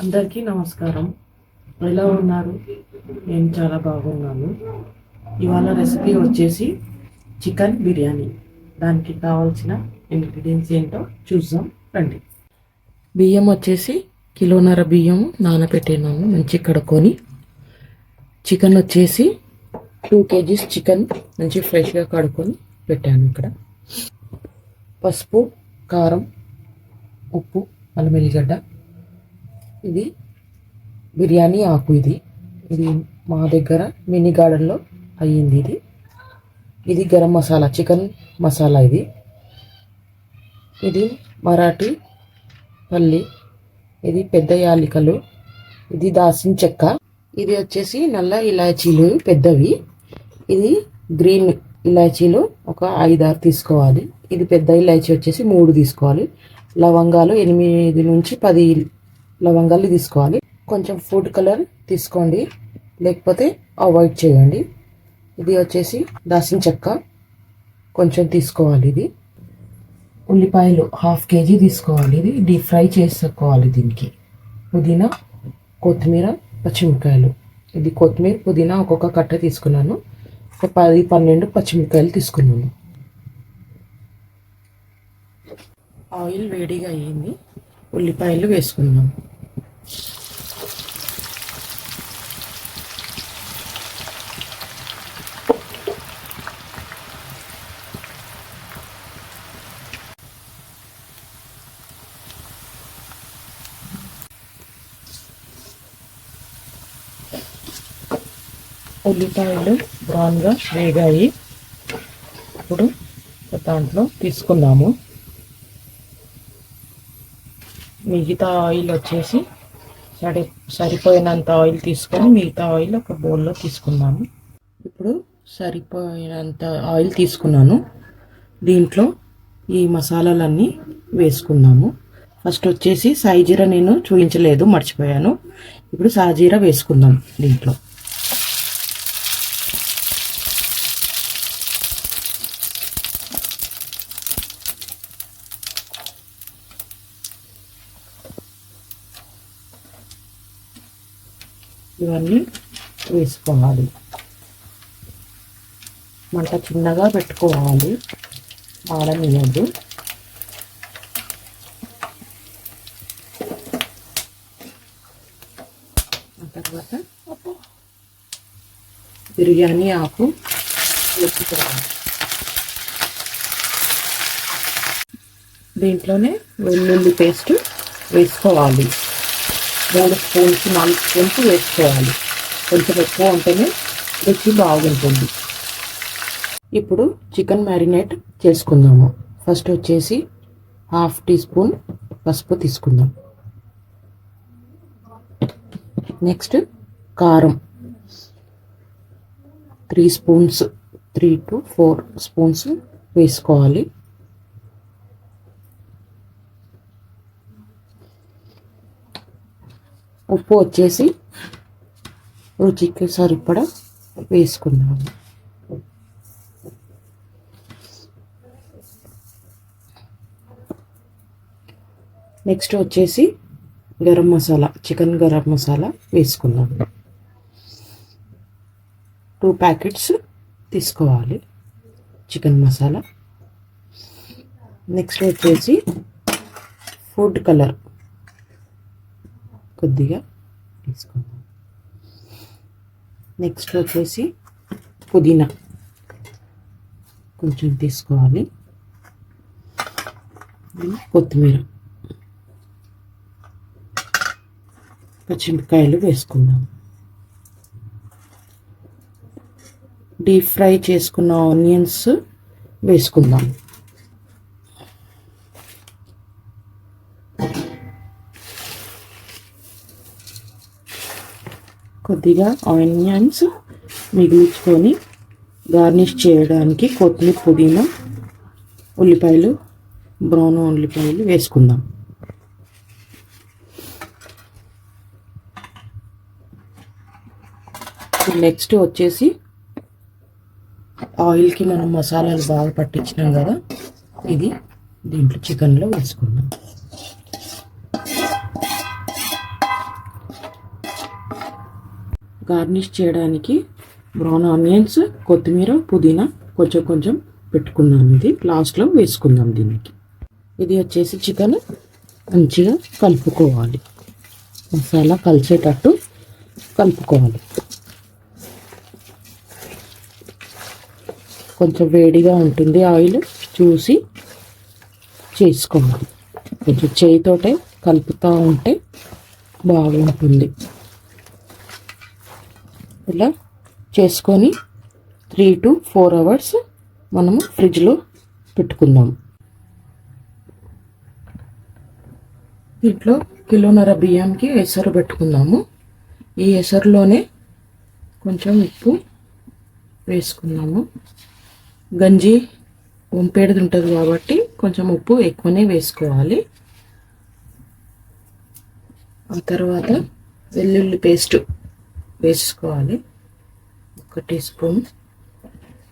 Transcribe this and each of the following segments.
అందరికీ నమస్కారం. ఎలా ఉన్నారు? నేను చాలా బాగున్నాను. ఇవాళ రెసిపీ వచ్చేసి చికెన్ బిర్యానీ. దానికి కావాల్సిన ఇంగ్రీడియంట్స్ ఏంటో చూద్దాం. రండి. బియ్యం వచ్చేసి కిలోన్నర బియ్యం నానబెట్టినాను మంచి కడుక్కొని. చికెన్ వచ్చేసి టూ కేజీస్ చికెన్ మంచి ఫ్రెష్గా కడుక్కొని పెట్టాను ఇక్కడ. పసుపు కారం ఉప్పు అల్లం వెల్లిగడ్డ ఇది బిర్యానీ ఆకు ఇది. ఇది మా దగ్గర మినీ గార్డెన్లో అయ్యింది ఇది. ఇది గరం మసాలా చికెన్ మసాలా ఇది. ఇది మరాఠీ పల్లి ఇది పెద్ద యాలికలు ఇది దాసిన చెక్క. ఇది వచ్చేసి నల్ల ఇలాచీలు పెద్దవి. ఇది గ్రీన్ ఇలాచీలు ఒక ఐదారు తీసుకోవాలి. ఇది పెద్ద ఇలాచీ వచ్చేసి మూడు తీసుకోవాలి. లవంగాలు ఎనిమిది నుంచి పది లవంగాలు తీసుకోవాలి. కొంచెం ఫుడ్ కలర్ తీసుకోండి. లేకపోతే అవాయిడ్ చేయండి. ఇది వచ్చేసి దాసిన చెక్క. కొంచెం తీసుకోవాలి ఇది. ఉల్లిపాయలు హాఫ్ కేజీ తీసుకోవాలి ఇది. డీప్ ఫ్రై చేసుకోవాలి దీనికి. పుదీనా కొత్తిమీర పచ్చిమిరకాయలు ఇది కొత్తిమీర పుదీనా ఒక్కొక్క కట్ట తీసుకున్నాను. ఒక పది పన్నెండు పచ్చిమిరకాయలు తీసుకున్నాను. ఆయిల్ వేడిగా అయ్యింది. ఉల్లిపాయలు వేసుకున్నాము ఉల్లిపాయలు బ్రౌన్గా వేగాయి. ఇప్పుడు దాంట్లో తీసుకున్నాము మిగతా ఆయిల్ వచ్చేసి సరి సరిపోయినంత ఆయిల్ తీసుకొని మిగతా ఆయిల్ ఒక బౌల్లో తీసుకున్నాము ఇప్పుడు సరిపోయినంత ఆయిల్ తీసుకున్నాను. దీంట్లో ఈ మసాలాలన్నీ వేసుకుందాము. ఫస్ట్ వచ్చేసి సాయిజీరా నేను చూపించలేదు మర్చిపోయాను. ఇప్పుడు సాజీరా వేసుకుందాం దీంట్లో. ఇవన్నీ వేసుకోవాలి. మంట చిన్నగా పెట్టుకోవాలి. వాడనివ్వద్దు తర్వాత బిర్యానీ ఆకు వేసుకోవాలి దీంట్లోనే వెల్లుల్లి పేస్ట్ వేసుకోవాలి. మూడు స్పూన్స్ నాలుగు స్పూన్స్ వేసుకోవాలి కొంచెం ఎక్కువ ఉంటేనే రుచి బాగుంటుంది. ఇప్పుడు చికెన్ మ్యారినేట్ చేసుకుందాము. ఫస్ట్ వచ్చేసి హాఫ్ టీ స్పూన్ పసుపు తీసుకుందాం. నెక్స్ట్ కారం. Three spoons three to four spoons వేసుకోవాలి. ఉప్పు వచ్చేసి రుచికి సరిపడా వేసుకున్నాము నెక్స్ట్ వచ్చేసి గరం మసాలా చికెన్ గరం మసాలా వేసుకున్నాం టూ ప్యాకెట్స్ తీసుకోవాలి చికెన్ మసాలా. నెక్స్ట్ వచ్చేసి ఫుడ్ కలర్. కొద్దిగా తీసుకుందాం. నెక్స్ట్ వచ్చేసి పుదీనా. కొంచెం తీసుకోవాలి. కొత్తిమీర. పచ్చిమిరకాయలు వేసుకుందాం. డీప్ ఫ్రై చేసుకున్న ఆనియన్స్ వేసుకుందాం. కొద్దిగా ఆనియన్స్ మిగిలించుకొని గార్నిష్ చేయడానికి కొత్తిమీర పుదీనా ఉల్లిపాయలు బ్రౌన్ ఉల్లిపాయలు వేసుకుందాం. నెక్స్ట్ వచ్చేసి ఆయిల్కి మనం మసాలాలు బాగా పట్టించినాం కదా ఇది దీంట్లో చికెన్లో వేసుకుందాం. గార్నిష్ చేయడానికి బ్రౌన్ ఆనియన్స్ కొత్తిమీర పుదీనా కొంచెం కొంచెం పెట్టుకున్నాను ఇది. లాస్ట్లో వేసుకుందాం దీనికి. ఇది వచ్చేసి చికెన్. మంచిగా కలుపుకోవాలి. మసాలా కలిసేటట్టు కలుపుకోవాలి. కొంచెం వేడిగా ఉంటుంది ఆయిల్. చూసి చేసుకోవాలి కొంచెం చేయితోటే కలుపుతూ ఉంటే బాగుంటుంది. ఇలా చేసుకొని త్రీ టు ఫోర్ అవర్స్ మనము ఫ్రిడ్జ్లో పెట్టుకుందాం. దీంట్లో కిలోన్నర బియ్యంకి ఎసరు పెట్టుకుందాము. ఈ ఎసరులోనే కొంచెం ఉప్పు వేసుకున్నాము గంజి వంపేడిది ఉంటుంది కాబట్టి కొంచెం ఉప్పు ఎక్కువనే వేసుకోవాలి. ఆ తర్వాత వెల్లుల్లి పేస్ట్ వేసుకోవాలి ఒక టీ స్పూన్.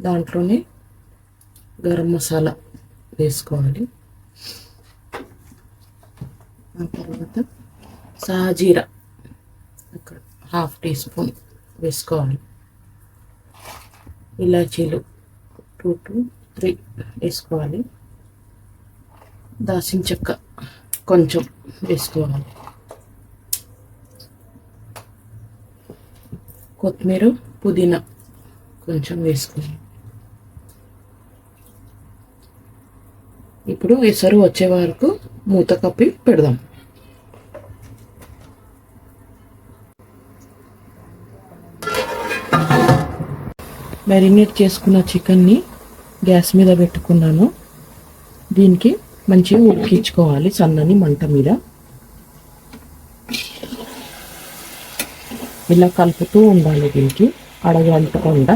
దాంట్లోనే గరం మసాలా వేసుకోవాలి. ఆ తర్వాత సాజీరా ఇక్కడ హాఫ్ టీ స్పూన్ వేసుకోవాలి. ఇలాచీలు టూ టు త్రీ వేసుకోవాలి. దాసిన చెక్క కొంచెం వేసుకోవాలి. కొత్తిమీర పుదీనా కొంచెం వేసుకుని ఇప్పుడు ఎసరు వచ్చే వరకు మూత కప్పి పెడదాం. మ్యారినేట్ చేసుకున్న చికెన్ని గ్యాస్ మీద పెట్టుకున్నాను. దీనికి మంచిగా ఉడికించుకోవాలి సన్నని మంట మీద. ఇలా కలుపుతూ ఉండాలి దీనికి అడగంటకుండా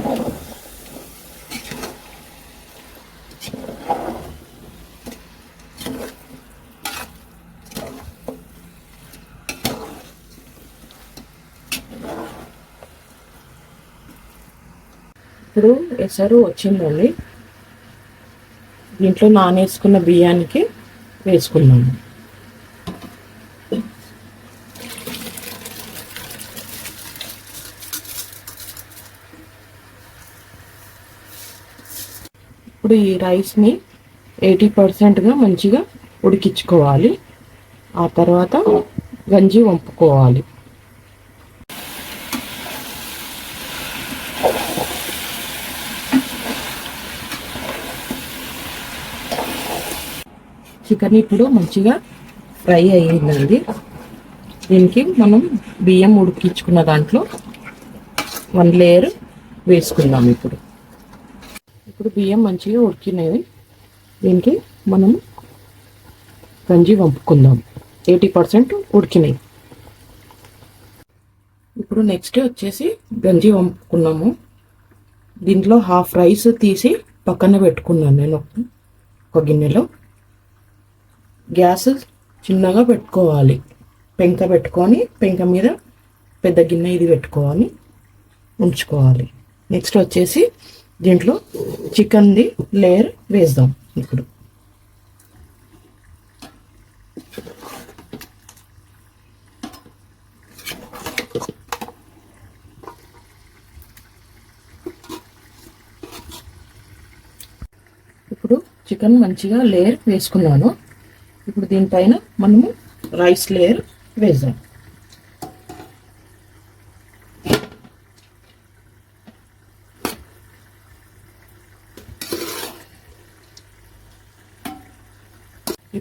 ఇప్పుడు ఎసరు వచ్చిందండి. దీంట్లో నానేసుకున్న బియ్యానికి వేసుకున్నాము ఇప్పుడు ఈ రైస్ని ఎయిటీ పర్సెంట్గా మంచిగా ఉడికించుకోవాలి. ఆ తర్వాత గంజి వంపుకోవాలి. చికెన్ ఇప్పుడు మంచిగా ఫ్రై అయ్యిందండి. దీనికి మనం బియ్యం ఉడికించుకున్న దాంట్లో వన్ లేయర్ వేసుకుందాం ఇప్పుడు. ఇప్పుడు బియ్యం మంచిగా ఉడికినవి. దీనికి మనం గంజి వంపుకుందాం. Eighty percent ఉడికినాయి. ఇప్పుడు నెక్స్ట్ వచ్చేసి గంజి వంపుకున్నాము. దీంట్లో హాఫ్ రైస్ తీసి పక్కన పెట్టుకున్నాను నేను ఒక గిన్నెలో. గ్యాస్ చిన్నగా పెట్టుకోవాలి. పెంక పెట్టుకొని పెంక మీద పెద్ద గిన్నె ఇది పెట్టుకోవాలి ఉంచుకోవాలి. నెక్స్ట్ వచ్చేసి దీంట్లో చికెన్ది లేయర్ వేద్దాం ఇప్పుడు. ఇప్పుడు చికెన్ మంచిగా లేయర్ వేసుకున్నాను. ఇప్పుడు దీనిపైన మనము రైస్ లేయర్ వేద్దాం.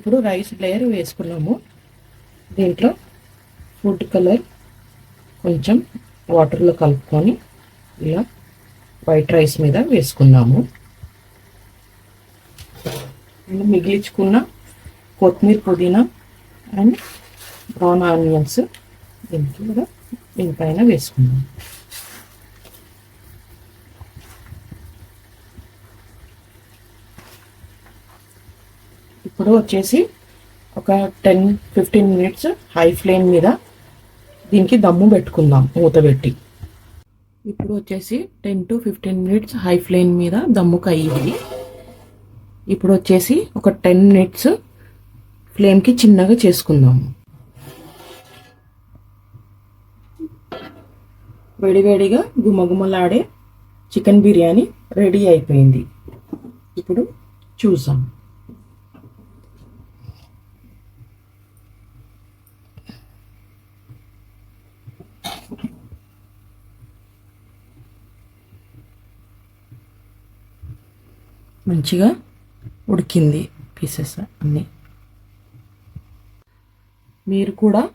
ఇప్పుడు రైస్ లేయర్ వేసుకున్నాము. దీంట్లో ఫుడ్ కలర్ కొంచెం వాటర్లో కలుపుకొని ఇలా వైట్ రైస్ మీద వేసుకున్నాము. మిగిలించుకున్న కొత్తిమీర పుదీనా అండ్ బ్రౌన్ ఆనియన్స్ దీనికి కూడా దీనిపైన వేసుకున్నాము. ఇప్పుడు వచ్చేసి ఒక ten fifteen minutes high flame మీద దీనికి దమ్ము పెట్టుకుందాం మూత పెట్టి. ఇప్పుడు వచ్చేసి ten to fifteen minutes high flame మీద దమ్ముకు అయ్యింది ఇప్పుడు వచ్చేసి ఒక టెన్ మినిట్స్ ఫ్లేమ్కి చిన్నగా చేసుకుందాము. వేడివేడిగా గుమగుమలాడే చికెన్ బిర్యానీ రెడీ అయిపోయింది. ఇప్పుడు చూసాము మంచిగా ఉడికింది పీసెస్ అన్నీ. మీరు కూడా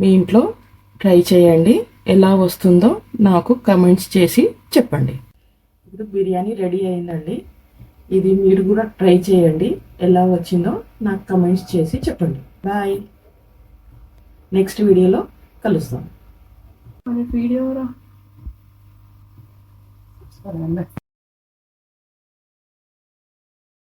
మీ ఇంట్లో ట్రై చేయండి. ఎలా వస్తుందో నాకు కమెంట్స్ చేసి చెప్పండి. ఇప్పుడు బిర్యానీ రెడీ అయిందండి. ఇది మీరు కూడా ట్రై చేయండి. ఎలా వచ్చిందో నాకు కమెంట్స్ చేసి చెప్పండి. బాయ్ నెక్స్ట్ వీడియోలో కలుస్తాం. వీడియో రా. సరే